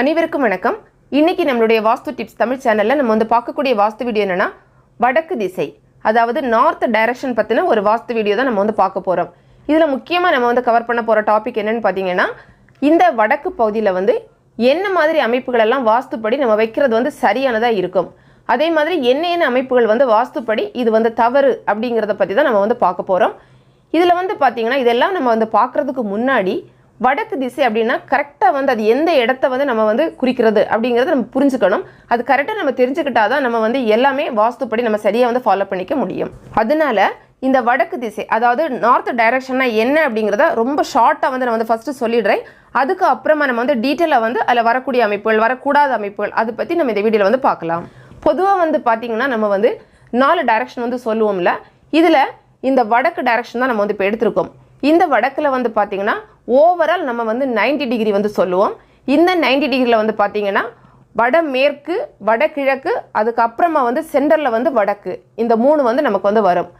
அனைவருக்கும் வணக்கம். இன்னைக்கு நம்மளுடைய வாஸ்து டிப்ஸ் தமிழ் சேனலில் நம்ம வந்து பார்க்கக்கூடிய வாஸ்து வீடியோ என்னன்னா வடக்கு திசை. அதாவது நார்த் டைரக்ஷன் பற்றின ஒரு வாஸ்து வீடியோ தான் நம்ம வந்து பார்க்க போகிறோம் இதில் முக்கியமாக நம்ம வந்து கவர் பண்ண போகிற டாபிக் என்னன்னு பார்த்தீங்கன்னா இந்த வடக்கு பகுதியில் வந்து என்ன மாதிரி அமைப்புகள் எல்லாம் வாஸ்துப்படி நம்ம வைக்கிறது வந்து சரியானதாக இருக்கும். அதே மாதிரி என்ன என்ன அமைப்புகள் வந்து வாஸ்துப்படி இது வந்து தவறு அப்படிங்கிறத பற்றி தான் நம்ம வந்து பார்க்க போகிறோம் இதில் வந்து பார்த்திங்கன்னா இதெல்லாம் நம்ம வந்து பார்க்குறதுக்கு முன்னாடி வடக்கு திசை அப்படின்னா கரெக்டாக வந்து அது எந்த இடத்த வந்து நம்ம வந்து குறிக்கிறது அப்படிங்கிறத நம்ம புரிஞ்சுக்கணும். அது கரெக்டாக நம்ம தெரிஞ்சுக்கிட்டா தான் நம்ம வந்து எல்லாமே வாஸ்துப்படி நம்ம சரியாக வந்து ஃபாலோ பண்ணிக்க முடியும். அதனால இந்த வடக்கு திசை அதாவது நார்த் டைரக்ஷன்னா என்ன அப்படிங்கிறத ரொம்ப ஷார்ட்டாக வந்து நான் வந்து ஃபஸ்ட்டு சொல்லிடுறேன். அதுக்கு அப்புறமா நம்ம வந்து டீட்டெயிலாக வந்து அதில் வரக்கூடிய அமைப்புகள் வரக்கூடாத அமைப்புகள் அதை பற்றி நம்ம இந்த வீடியோவில் வந்து பார்க்கலாம். பொதுவாக வந்து பார்த்திங்கன்னா நம்ம வந்து நாலு டைரக்ஷன் வந்து சொல்லுவோம்ல. இதில் இந்த வடக்கு டைரக்ஷன் தான் நம்ம வந்து இப்போ எடுத்திருக்கோம். இந்த வடக்கில் வந்து பார்த்திங்கன்னா ஓவரால் நம்ம வந்து 90 டிகிரி வந்து சொல்லுவோம். இந்த 90 டிகிரியில் வந்து பார்த்திங்கன்னா வடமேற்கு வடகிழக்கு அதுக்கப்புறமா வந்து சென்டரில் வந்து வடக்கு. இந்த மூணு வந்து நமக்கு வந்து வரும்.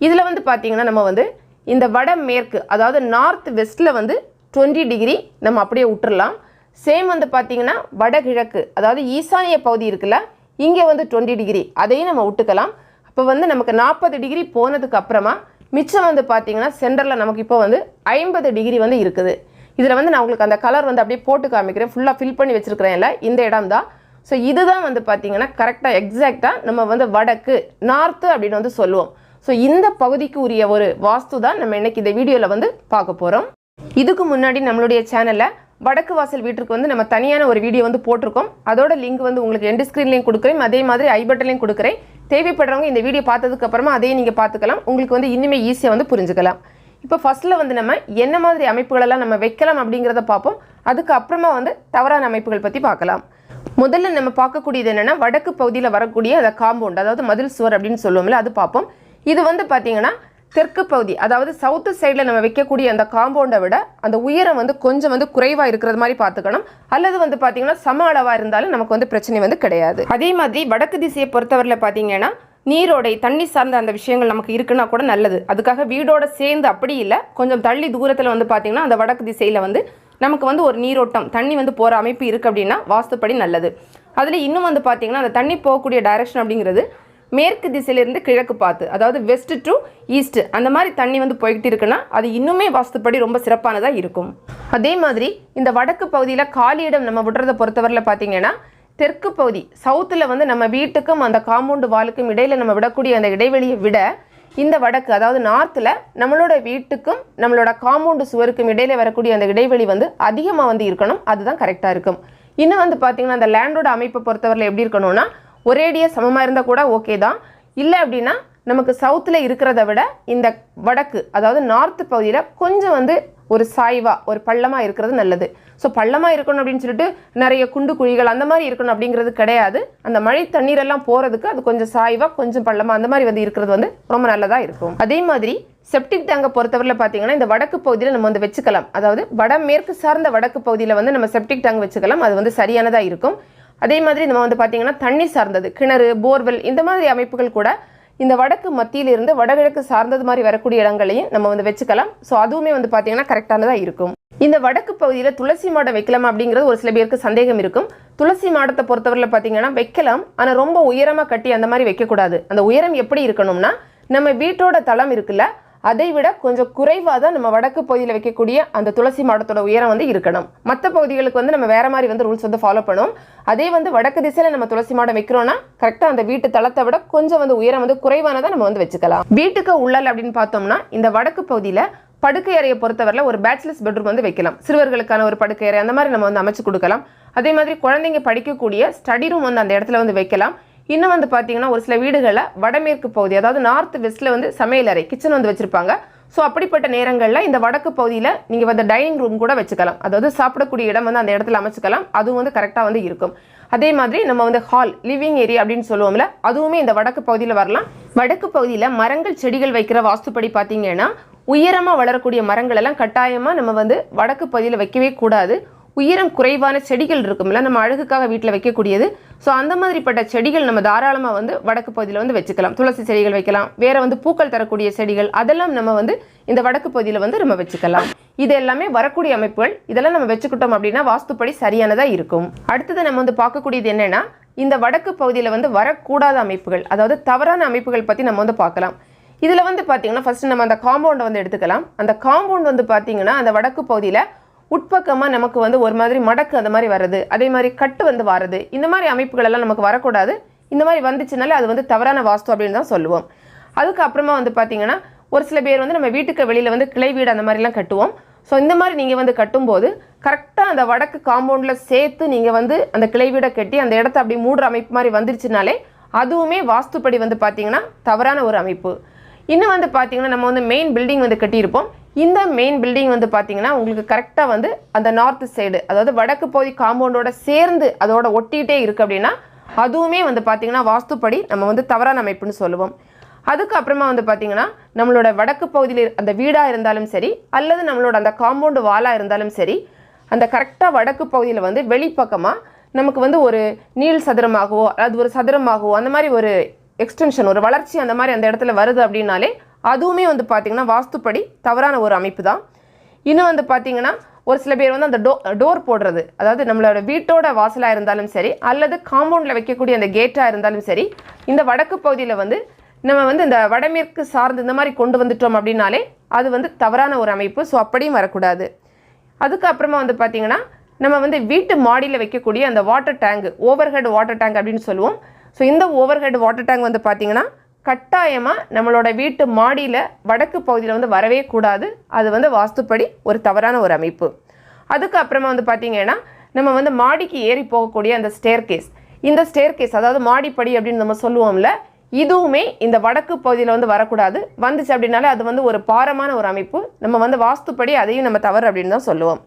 இதில் வந்து பார்த்திங்கன்னா நம்ம வந்து இந்த வடமேற்கு அதாவது நார்த் வெஸ்ட்டில் வந்து 20 டிகிரி நம்ம அப்படியே விட்டுறலாம் சேம் வந்து பார்த்திங்கன்னா வடகிழக்கு அதாவது ஈசானிய பகுதி இருக்குல்ல இங்கே வந்து 20 டிகிரி அதையும் நம்ம விட்டுக்கலாம் அப்போ வந்து நமக்கு நாற்பது டிகிரி போனதுக்கு அப்புறமா மிச்சம் வந்து பார்த்தீங்கன்னா சென்டரில் நமக்கு இப்போ வந்து ஐம்பது டிகிரி வந்து இருக்குது. இதில் வந்து நான் உங்களுக்கு அந்த கலர் வந்து அப்படியே போட்டு காமிக்கிறேன். ஃபுல்லாக ஃபில் பண்ணி வச்சுருக்கிறேன்ல இந்த இடம் தான் ஸோ இதுதான் வந்து பார்த்தீங்கன்னா கரெக்டாக எக்ஸாக்டாக நம்ம வந்து வடக்கு நார்த்து அப்படின்னு வந்து சொல்லுவோம். ஸோ இந்த பகுதிக்கு உரிய ஒரு வாஸ்து தான் நம்ம இன்றைக்கி இந்த வீடியோவில் வந்து பார்க்க போகிறோம் இதுக்கு முன்னாடி நம்மளுடைய சேனலில் வடக்கு வாசல் வீட்டுக்கு வந்து நம்ம தனியான ஒரு வீடியோ வந்து போட்டிருக்கோம். அதோட லிங்க் வந்து உங்களுக்கு எண்டு ஸ்க்ரீன்லேயும் கொடுக்குறேன். அதே மாதிரி ஐபட்டலையும் கொடுக்குறேன். தேவைப்படுறவங்க இந்த வீடியோ பார்த்ததுக்கப்புறமா அதையும் நீங்கள் பார்த்துக்கலாம். உங்களுக்கு வந்து இன்னுமே ஈஸியாக வந்து புரிஞ்சுக்கலாம். இப்போ ஃபர்ஸ்ட்டில் வந்து நம்ம என்ன மாதிரி அமைப்புகளெல்லாம் நம்ம வைக்கலாம் அப்படிங்கிறத பார்ப்போம். அதுக்கு அப்புறமா வந்து தவறான அமைப்புகள் பற்றி பார்க்கலாம். முதல்ல நம்ம பார்க்கக்கூடியது என்னென்னா வடக்கு பகுதியில் வரக்கூடிய அந்த காம்பவுண்ட் அதாவது மதில் சுவர் அப்படின்னு சொல்லுவோம்ல அது பார்ப்போம். இது வந்து பார்த்தீங்கன்னா தெற்கு பகுதி அதாவது சவுத்து சைடில் நம்ம வைக்கக்கூடிய அந்த காம்பவுண்டை விட அந்த உயரம் வந்து கொஞ்சம் வந்து குறைவாக இருக்கிறது மாதிரி பார்த்துக்கணும். அல்லது வந்து பார்த்தீங்கன்னா சம அளவாக இருந்தாலும் நமக்கு வந்து பிரச்சனை வந்து கிடையாது. அதே மாதிரி வடக்கு திசையை பொறுத்தவரையில் பார்த்தீங்கன்னா நீரோடை தண்ணி சார்ந்த அந்த விஷயங்கள் நமக்கு இருக்குன்னா கூட நல்லது. அதுக்காக வீடோட சேர்ந்து அப்படி இல்லை கொஞ்சம் தள்ளி தூரத்தில் வந்து பார்த்திங்கன்னா அந்த வடக்கு திசையில் வந்து நமக்கு வந்து ஒரு நீரோட்டம் தண்ணி வந்து போகிற அமைப்பு இருக்குது அப்படின்னா வாஸ்துப்படி நல்லது. அதில் இன்னும் வந்து பார்த்தீங்கன்னா அந்த தண்ணி போகக்கூடிய டைரக்ஷன் அப்படிங்கிறது மேற்கு திசையிலிருந்து கிழக்கு பார்த்து அதாவது வெஸ்ட் டு ஈஸ்ட் அந்த மாதிரி தண்ணி வந்து போய்கிட்டு இருக்குன்னா அது இன்னுமே வாஸ்துப்படி ரொம்ப சிறப்பானதாக இருக்கும். அதே மாதிரி இந்த வடக்கு பகுதியில் காலியிடம் நம்ம விடுறத பொறுத்தவரையில் பார்த்தீங்கன்னா தெற்கு பகுதி சவுத்தில் வந்து நம்ம வீட்டுக்கும் அந்த காம்பவுண்டு வாலுக்கும் இடையில் நம்ம விடக்கூடிய அந்த இடைவெளியை விட இந்த வடக்கு அதாவது நார்த்தில் நம்மளோட வீட்டுக்கும் நம்மளோட காம்பவுண்டு சுவருக்கும் இடையில வரக்கூடிய அந்த இடைவெளி வந்து அதிகமாக வந்து இருக்கணும். அதுதான் கரெக்டாக இருக்கும். இன்னும் வந்து பார்த்தீங்கன்னா அந்த லேண்டோட அமைப்பை பொறுத்தவரையில் எப்படி இருக்கணும்னா ஒரேடியாக சமமாக இருந்தால் கூட ஓகே தான். இல்லை அப்படின்னா நமக்கு சவுத்தில் இருக்கிறத விட இந்த வடக்கு அதாவது நார்த்து பகுதியில் கொஞ்சம் வந்து ஒரு சாய்வாக ஒரு பள்ளமாக இருக்கிறது நல்லது. ஸோ பள்ளமாக இருக்கணும் அப்படின்னு சொல்லிட்டு நிறைய குண்டு குழிகள் அந்த மாதிரி இருக்கணும் அப்படிங்கிறது கிடையாது. அந்த மழை தண்ணீரெல்லாம் போகிறதுக்கு அது கொஞ்சம் சாய்வாக கொஞ்சம் பள்ளமாக அந்த மாதிரி வந்து இருக்கிறது வந்து ரொம்ப நல்லதாக இருக்கும். அதே மாதிரி செப்டிக் டேங்கை பொறுத்தவரையில் பார்த்தீங்கன்னா இந்த வடக்கு பகுதியில் நம்ம வந்து வச்சுக்கலாம். அதாவது வடமேற்கு சார்ந்த வடக்கு பகுதியில் வந்து நம்ம செப்டிக் டேங்க் வச்சுக்கலாம். அது வந்து சரியானதாக இருக்கும். அதே மாதிரி நம்ம வந்து பார்த்தீங்கன்னா தண்ணி சார்ந்தது கிணறு போர்வெல் இந்த மாதிரி அமைப்புகள் கூட இந்த வடக்கு மத்தியிலிருந்து வடகிழக்கு சார்ந்தது மாதிரி வரக்கூடிய இடங்களையும் நம்ம வந்து வச்சுக்கலாம். ஸோ அதுவுமே வந்து பார்த்தீங்கன்னா கரெக்டானதாக இருக்கும். இந்த வடக்கு பகுதியில் துளசி மாடம் வைக்கலாமா அப்படிங்கிறது ஒரு சில பேருக்கு சந்தேகம் இருக்கும். துளசி மாடத்தை பொறுத்தவரையில் பார்த்தீங்கன்னா வைக்கலாம். ஆனால் ரொம்ப உயரமாக கட்டி அந்த மாதிரி வைக்கக்கூடாது. அந்த உயரம் எப்படி இருக்கணும்னா நம்ம வீட்டோட தளம் இருக்குல்ல அதை விட கொஞ்சம் குறைவாக தான் நம்ம வடக்கு பகுதியில் வைக்கக்கூடிய அந்த துளசி மாடத்தோட உயரம் வந்து இருக்கணும். மற்ற பகுதிகளுக்கு வந்து நம்ம வேற மாதிரி வந்து ரூல்ஸ் வந்து ஃபாலோ பண்ணுவோம் அதே வந்து வடக்கு திசையில் நம்ம துளசி மாடம் வைக்கிறோம்னா கரெக்டாக அந்த வீட்டு தளத்தை விட கொஞ்சம் வந்து உயரம் வந்து குறைவானதாக நம்ம வந்து வச்சுக்கலாம். வீட்டுக்கு உள்ளல் அப்படின்னு பார்த்தோம்னா இந்த வடக்கு பகுதியில் படுக்கை அறையை பொறுத்தவரையில் ஒரு பேச்சுலர்ஸ் பெட்ரூம் வந்து வைக்கலாம். சிறுவர்களுக்கான ஒரு படுக்கை அறை அந்த மாதிரி நம்ம வந்து அமைச்சு கொடுக்கலாம். அதே மாதிரி குழந்தைங்க படிக்கக்கூடிய ஸ்டடி ரூம் வந்து அந்த இடத்துல வந்து வைக்கலாம். இன்னும் வந்து பார்த்தீங்கன்னா ஒரு சில வீடுகளில் வடமேற்கு பகுதி அதாவது நார்த் வெஸ்ட்டில் வந்து சமையல் அறை கிச்சன் வந்து வச்சுருப்பாங்க. ஸோ அப்படிப்பட்ட நேரங்களில் இந்த வடக்கு பகுதியில் நீங்கள் வந்து டைனிங் ரூம் கூட வச்சுக்கலாம். அதாவது சாப்பிடக்கூடிய இடம் வந்து அந்த இடத்துல அமைச்சுக்கலாம். அதுவும் வந்து கரெக்டாக வந்து இருக்கும். அதே மாதிரி நம்ம வந்து ஹால் லிவிங் ஏரியா அப்படின்னு சொல்லுவோம்ல அதுவுமே இந்த வடக்கு பகுதியில் வரலாம். வடக்கு பகுதியில் மரங்கள் செடிகள் வைக்கிற வாஸ்துப்படி பார்த்தீங்கன்னா உயரமாக வளரக்கூடிய மரங்கள் எல்லாம் கட்டாயமாக நம்ம வந்து வடக்கு பகுதியில் வைக்கவே கூடாது. உயரம் குறைவான செடிகள் இருக்கும்ல நம்ம அழகுக்காக வீட்டில் வைக்கக்கூடியது. ஸோ அந்த மாதிரிப்பட்ட செடிகள் நம்ம தாராளமாக வந்து வடக்கு பகுதியில் வந்து வச்சுக்கலாம். துளசி செடிகள் வைக்கலாம். வேறு வந்து பூக்கள் தரக்கூடிய செடிகள் அதெல்லாம் நம்ம வந்து இந்த வடக்கு பகுதியில் வந்து நம்ம வச்சுக்கலாம். இது எல்லாமே வரக்கூடிய அமைப்புகள். இதெல்லாம் நம்ம வச்சுக்கிட்டோம் அப்படின்னா வாஸ்துப்படி சரியானதாக இருக்கும். அடுத்தது நம்ம வந்து பார்க்கக்கூடியது என்னென்னா இந்த வடக்கு பகுதியில் வந்து வரக்கூடாத அமைப்புகள் அதாவது தவறான அமைப்புகள் பற்றி நம்ம வந்து பார்க்கலாம். இதில் வந்து பார்த்தீங்கன்னா ஃபஸ்ட்டு நம்ம அந்த காம்பவுண்டை வந்து எடுத்துக்கலாம். அந்த காம்பவுண்ட் வந்து பார்த்தீங்கன்னா அந்த வடக்கு பகுதியில் உட்பக்கமாக நமக்கு வந்து ஒரு மாதிரி மடக்கு அந்த மாதிரி வர்றது அதே மாதிரி கட்டு வந்து வர்றது இந்த மாதிரி அமைப்புகள் எல்லாம் நமக்கு வரக்கூடாது. இந்த மாதிரி வந்துச்சுனாலே அது வந்து தவறான வாஸ்து அப்படின்னு தான் சொல்லுவோம். அதுக்கப்புறமா வந்து பார்த்தீங்கன்னா ஒரு சில பேர் வந்து நம்ம வீட்டுக்கு வெளியில் வந்து கிளை வீடு அந்த மாதிரிலாம் கட்டுவோம். ஸோ இந்த மாதிரி நீங்கள் வந்து கட்டும்போது கரெக்டாக அந்த வடக்கு காம்பவுண்டில் சேர்த்து நீங்கள் வந்து அந்த கிளை வீடை கட்டி அந்த இடத்த அப்படி மூடுற அமைப்பு மாதிரி வந்துருச்சுனாலே அதுவுமே வாஸ்துப்படி வந்து பார்த்திங்கன்னா தவறான ஒரு அமைப்பு. இன்னும் வந்து பார்த்திங்கன்னா நம்ம வந்து மெயின் பில்டிங் வந்து கட்டியிருப்போம். இந்த மெயின் பில்டிங் வந்து பார்த்தீங்கன்னா உங்களுக்கு கரெக்டாக வந்து அந்த நார்த் சைடு அதாவது வடக்கு பகுதி காம்பவுண்டோட சேர்ந்து அதோட ஒட்டிகிட்டே இருக்குது அப்படின்னா அதுவுமே வந்து பார்த்திங்கன்னா வாஸ்துப்படி நம்ம வந்து தவறான அமைப்புன்னு சொல்லுவோம். அதுக்கப்புறமா வந்து பார்த்திங்கன்னா நம்மளோட வடக்கு பகுதியில் அந்த வீடாக இருந்தாலும் சரி அல்லது நம்மளோட அந்த காம்பவுண்டு வாலாக இருந்தாலும் சரி அந்த கரெக்டாக வடக்கு பகுதியில் வந்து வெளிப்பக்கமாக நமக்கு வந்து ஒரு நீள் சதுரமாகவோ அல்லது ஒரு சதுரமாகவோ அந்த மாதிரி ஒரு எக்ஸ்டென்ஷன் ஒரு வளர்ச்சி அந்த மாதிரி அந்த இடத்துல வருது அப்படின்னாலே அதுவுமே வந்து பார்த்திங்கன்னா வாஸ்துப்படி தவறான ஒரு அமைப்பு தான் இன்னும் வந்து பார்த்தீங்கன்னா ஒரு சில பேர் வந்து அந்த டோ டோர் போடுறது அதாவது நம்மளோட வீட்டோட வாசலாக இருந்தாலும் சரி அல்லது காம்பவுண்டில் வைக்கக்கூடிய அந்த கேட்டாக இருந்தாலும் சரி இந்த வடக்கு பகுதியில் வந்து நம்ம வந்து இந்த வடமேற்கு சார்ந்து இந்த மாதிரி கொண்டு வந்துட்டோம் அப்படின்னாலே அது வந்து தவறான ஒரு அமைப்பு. ஸோ அப்படியும் வரக்கூடாது. அதுக்கப்புறமா வந்து பார்த்தீங்கன்னா நம்ம வந்து வீட்டு மாடியில் வைக்கக்கூடிய அந்த water tank overhead water tank அப்படின்னு சொல்லுவோம். ஸோ இந்த ஓவர்ஹெட் வாட்டர் டேங்க் வந்து பார்த்திங்கன்னா கட்டாயமாக நம்மளோட வீட்டு மாடியில் வடக்கு பகுதியில் வந்து வரவே கூடாது. அது வந்து வாஸ்துப்படி ஒரு தவறான ஒரு அமைப்பு. அதுக்கப்புறமா வந்து பார்த்திங்கன்னா நம்ம வந்து மாடிக்கு ஏறி போகக்கூடிய அந்த ஸ்டேர் கேஸ் இந்த ஸ்டேர் கேஸ் அதாவது மாடிப்படி அப்படின்னு நம்ம சொல்லுவோம்ல இதுவுமே இந்த வடக்கு பகுதியில் வந்து வரக்கூடாது. வந்துச்சு அப்படின்னாலே அது வந்து ஒரு பாரமான ஒரு அமைப்பு. நம்ம வந்து வாஸ்துப்படி அதையும் நம்ம தவறு அப்படின்னு தான் சொல்லுவோம்.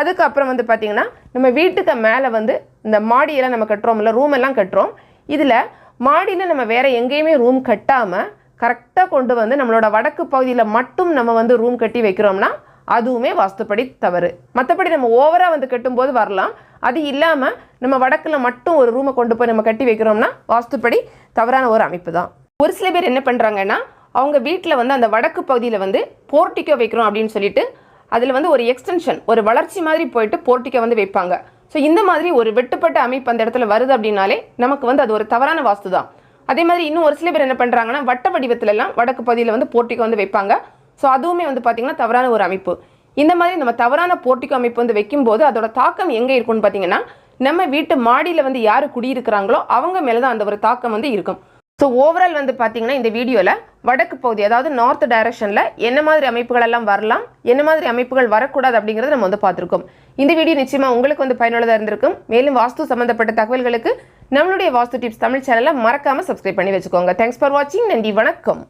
அதுக்கப்புறம் வந்து பார்த்திங்கன்னா நம்ம வீட்டுக்கு மேலே வந்து இந்த மாடியெல்லாம் நம்ம கட்டுறோம்ல ரூம் எல்லாம் கட்டுறோம். இதில் மாடியில் நம்ம வேறு எங்கேயுமே ரூம் கட்டாமல் கரெக்டாக கொண்டு வந்து நம்மளோட வடக்கு பகுதியில் மட்டும் நம்ம வந்து ரூம் கட்டி வைக்கிறோம்னா அதுவுமே வாஸ்துப்படி தவறு. மற்றபடி நம்ம ஓவராக வந்து கட்டும்போது வரலாம். அது இல்லாமல் நம்ம வடக்கில் மட்டும் ஒரு ரூமை கொண்டு போய் நம்ம கட்டி வைக்கிறோம்னா வாஸ்துப்படி தவறான ஒரு அமைப்பு தான். ஒரு சில பேர் என்ன பண்ணுறாங்கன்னா அவங்க வீட்டில் வந்து அந்த வடக்கு பகுதியில் வந்து போர்ட்டிக்கோ வைக்கிறோம் அப்படின்னு சொல்லிட்டு அதில் வந்து ஒரு எக்ஸ்டென்ஷன் ஒரு வளர்ச்சி மாதிரி போயிட்டு போர்ட்டிக்கோ வந்து வைப்பாங்க. ஸோ இந்த மாதிரி ஒரு வெட்டுப்பட்ட அமைப்பு அந்த இடத்துல வருது அப்படின்னாலே நமக்கு வந்து அது ஒரு தவறான வாஸ்து தான் அதே மாதிரி இன்னும் ஒரு சில பேர் என்ன பண்ணுறாங்கன்னா வட்ட வடிவத்திலலாம் வடக்கு பகுதியில் வந்து போர்ட்டிக்கோ வந்து வைப்பாங்க. ஸோ அதுவுமே வந்து பார்த்திங்கன்னா தவறான ஒரு அமைப்பு. இந்த மாதிரி நம்ம தவறான போர்ட்டிக்கோ அமைப்பு வந்து வைக்கும்போது அதோட தாக்கம் எங்கே இருக்கும்னு பார்த்தீங்கன்னா நம்ம வீட்டு மாடியில் வந்து யார் குடியிருக்கிறாங்களோ அவங்க மேலே தான் அந்த ஒரு தாக்கம் வந்து இருக்கும். ஸோ ஓவரால் வந்து பார்த்தீங்கன்னா இந்த வீடியோவில் வடக்கு பகுதி அதாவது நார்த் டைரக்ஷனில் என்ன மாதிரி அமைப்புகள் எல்லாம் வரலாம் என்ன மாதிரி அமைப்புகள் வரக்கூடாது அப்படிங்கிறத நம்ம வந்து பார்த்துருக்கோம். இந்த வீடியோ நிச்சயமாக உங்களுக்கு வந்து பயனுள்ளதாக இருந்திருக்கும். மேலும் வாஸ்து சம்மந்தப்பட்ட தகவல்களுக்கு நம்மளுடைய வாஸ்து டிப்ஸ் தமிழ் சேனலை மறக்காமல் சப்ஸ்கிரைப் பண்ணி வச்சுக்கோங்க. தேங்க்ஸ் ஃபார் வாட்சிங் நன்றி வணக்கம்.